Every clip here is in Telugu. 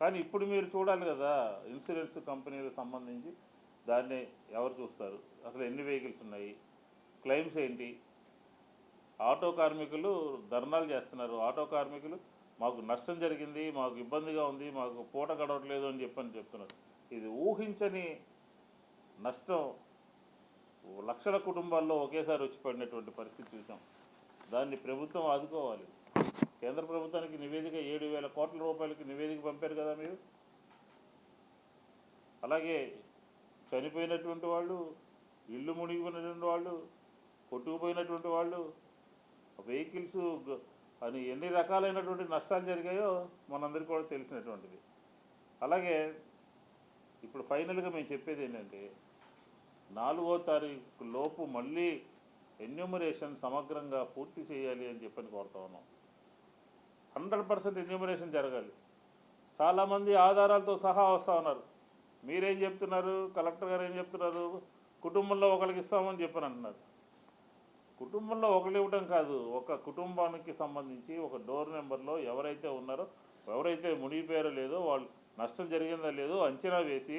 కానీ ఇప్పుడు మీరు చూడాలి కదా ఇన్సూరెన్స్ కంపెనీలకు సంబంధించి దాన్ని ఎవరు చూస్తారు? అసలు ఎన్ని వెహికల్స్ ఉన్నాయి? క్లెయిమ్స్ ఏంటి? ఆటో కార్మికులు ధర్నాలు చేస్తున్నారు. ఆటో కార్మికులు మాకు నష్టం జరిగింది మాకు ఇబ్బందిగా ఉంది మాకు పూట గడవట్లేదు అని చెప్పని చెప్తున్నారు. ఇది ఊహించని నష్టం. లక్షల కుటుంబాల్లో ఒకేసారి వచ్చి పడినటువంటి పరిస్థితి చూసాం. దాన్ని ప్రభుత్వం ఆదుకోవాలి. కేంద్ర ప్రభుత్వానికి నివేదిక ఏడు వేల కోట్ల రూపాయలకి నివేదిక పంపారు కదా మీరు? అలాగే చనిపోయినటువంటి వాళ్ళు ఇల్లు మునిగిపోయినటువంటి వాళ్ళు కొట్టుకుపోయినటువంటి వాళ్ళు వెహికల్స్ అని ఎన్ని రకాలైనటువంటి నష్టాలు జరిగాయో మనందరికీ కూడా తెలిసినటువంటిది. అలాగే ఇప్పుడు ఫైనల్గా మేము చెప్పేది ఏంటంటే నాలుగో తారీఖు లోపు మళ్ళీ ఎన్యూమరేషన్ సమగ్రంగా పూర్తి చేయాలి అని చెప్పని కోరుతా ఉన్నాం. హండ్రెడ్ పర్సెంట్ ఎన్యూమరేషన్ జరగాలి. చాలామంది ఆధారాలతో సహా వస్తూ ఉన్నారు. మీరేం చెప్తున్నారు? కలెక్టర్ గారు ఏం చెప్తున్నారు? కుటుంబంలో ఒకరికి ఇస్తామని చెప్పని అంటున్నారు కుటుంబంలో ఒకరు ఇవ్వడం కాదు ఒక కుటుంబానికి సంబంధించి ఒక డోర్ నెంబర్లో ఎవరైతే ఉన్నారో ఎవరైతే మునిగిపోయారో లేదో వాళ్ళు నష్టం జరిగిందో లేదో అంచనా వేసి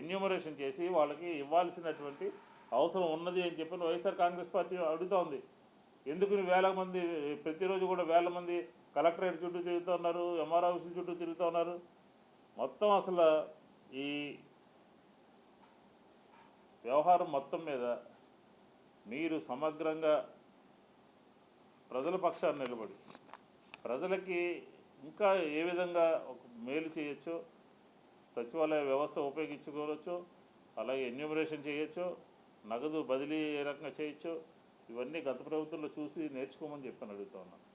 ఎన్యూమరేషన్ చేసి వాళ్ళకి ఇవ్వాల్సినటువంటి అవసరం ఉన్నది అని చెప్పి వైఎస్ఆర్ కాంగ్రెస్ పార్టీ అడుగుతోంది. ఎందుకు వేల మంది ప్రతిరోజు కూడా వేల మంది కలెక్టరేట్ చుట్టూ తిరుగుతూ ఉన్నారు ఎంఆర్ ఆఫీసుల చుట్టూ తిరుగుతూ ఉన్నారు. మొత్తం అసలు ఈ వ్యవహారం మొత్తం మీద మీరు సమగ్రంగా ప్రజల పక్షాన్ని నిలబడి ప్రజలకి ఇంకా ఏ విధంగా ఒక మేలు చేయొచ్చో సచివాలయ వ్యవస్థ ఉపయోగించుకోవచ్చు అలాగే ఎన్యూమరేషన్ చేయొచ్చు నగదు బదిలీ ఏ రకంగా చేయొచ్చు ఇవన్నీ గత ప్రభుత్వంలో చూసి నేర్చుకోమని చెప్పని అడుగుతా ఉన్నాను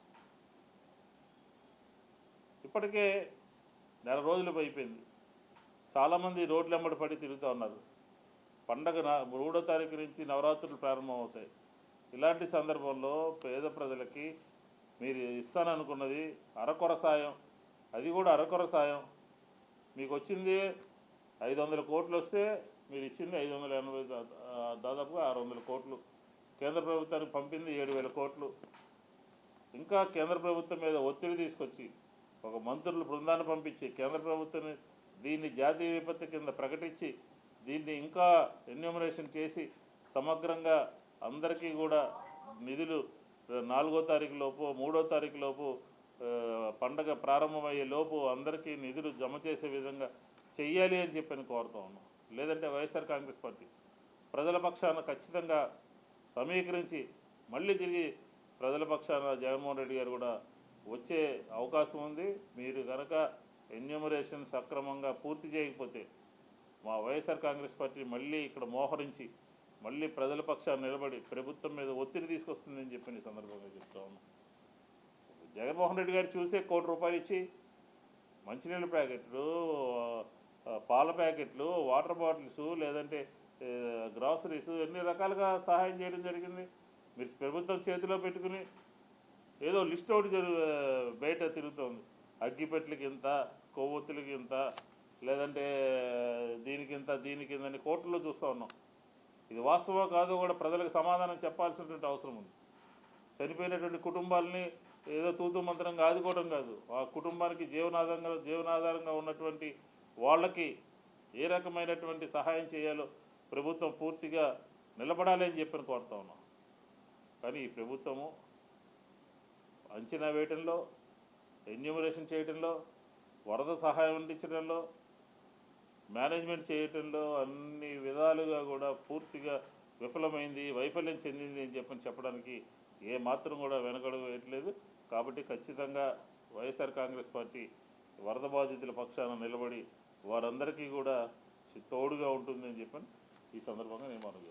ఇప్పటికే నెల రోజులు అయిపోయింది. చాలామంది రోడ్లు వెంబడి పడి తిరుగుతూ ఉన్నారు. పండగ నా మూడో తారీఖు నుంచి నవరాత్రులు ప్రారంభమవుతాయి. ఇలాంటి సందర్భంలో పేద ప్రజలకి మీరు ఇస్తాననుకున్నది అరకొర సాయం. అది కూడా అరకొర సాయం. మీకు వచ్చింది ఐదు వందల కోట్లు వస్తే మీరు ఇచ్చింది ఐదు వందల ఎనభై దాదాపుగా ఆరు వందల కోట్లు. కేంద్ర ప్రభుత్వానికి పంపింది ఏడు వేల కోట్లు. ఇంకా కేంద్ర ప్రభుత్వం మీద ఒత్తిడి తీసుకొచ్చి ఒక మంత్రుల బృందాన్ని పంపించి కేంద్ర ప్రభుత్వం దీన్ని జాతీయ విపత్తు కింద ప్రకటించి దీన్ని ఇంకా ఎన్యూమరేషన్ చేసి సమగ్రంగా అందరికీ కూడా నిధులు నాలుగో తారీఖు లోపు మూడో తారీఖు లోపు పండగ ప్రారంభమయ్యే లోపు అందరికీ నిధులు జమ చేసే విధంగా చెయ్యాలి అని చెప్పని కోరుతా ఉన్నాం. లేదంటే వైఎస్ఆర్ కాంగ్రెస్ పార్టీ ప్రజల పక్షాన ఖచ్చితంగా సమీకరించి మళ్ళీ తిరిగి ప్రజల పక్షాన జగన్మోహన్ రెడ్డి గారు కూడా వచ్చే అవకాశం ఉంది. మీరు కనుక ఎన్యూమరేషన్ సక్రమంగా పూర్తి చేయకపోతే మా వైఎస్ఆర్ కాంగ్రెస్ పార్టీ మళ్ళీ ఇక్కడ మోహరించి మళ్ళీ ప్రజల పక్షాన్ని నిలబడి ప్రభుత్వం మీద ఒత్తిడి తీసుకొస్తుందని చెప్పి ఈ సందర్భంగా చెప్తా ఉన్నాం. జగన్మోహన్ రెడ్డి గారు చూసే కోటి రూపాయలు ఇచ్చి మంచినీళ్ళ ప్యాకెట్లు పాల ప్యాకెట్లు వాటర్ బాటిల్స్ లేదంటే గ్రాసరీస్ ఎన్ని రకాలుగా సహాయం చేయడం జరిగింది. మీరు ప్రభుత్వం చేతిలో పెట్టుకుని ఏదో లిస్ట్ ఒకటి జరు బయట తిరుగుతోంది. అగ్గిపెట్లకి ఇంత కొవ్వొత్తులకి ఇంత లేదంటే దీనికి ఇంత దీనికి కోర్టులో చూస్తూ ఉన్నాం. ఇది వాస్తవా కాదు కూడా ప్రజలకు సమాధానం చెప్పాల్సినటువంటి అవసరం ఉంది. చనిపోయినటువంటి కుటుంబాలని ఏదో తూతు మంత్రంగా ఆదుకోవడం కాదు. ఆ కుటుంబానికి జీవనాధారంగా జీవనాధారంగా ఉన్నటువంటి వాళ్ళకి ఏ రకమైనటువంటి సహాయం చేయాలో ప్రభుత్వం పూర్తిగా నిలబడాలి అని చెప్పని కోరుతా ఉన్నాం. కానీ ఈ ప్రభుత్వము అంచనా వేయటంలో ఎన్యూమరేషన్ చేయటంలో వరద సహాయం అందించడంలో మేనేజ్మెంట్ చేయటంలో అన్ని విధాలుగా కూడా పూర్తిగా విఫలమైంది వైఫల్యం చెందింది అని చెప్పని చెప్పడానికి ఏ మాత్రం కూడా వెనకడుగు వేయట్లేదు. కాబట్టి ఖచ్చితంగా వైఎస్ఆర్ కాంగ్రెస్ పార్టీ వరద బాధితుల పక్షాన నిలబడి వారందరికీ కూడా తోడుగా ఉంటుందని చెప్పని ఈ సందర్భంగా నేను మనం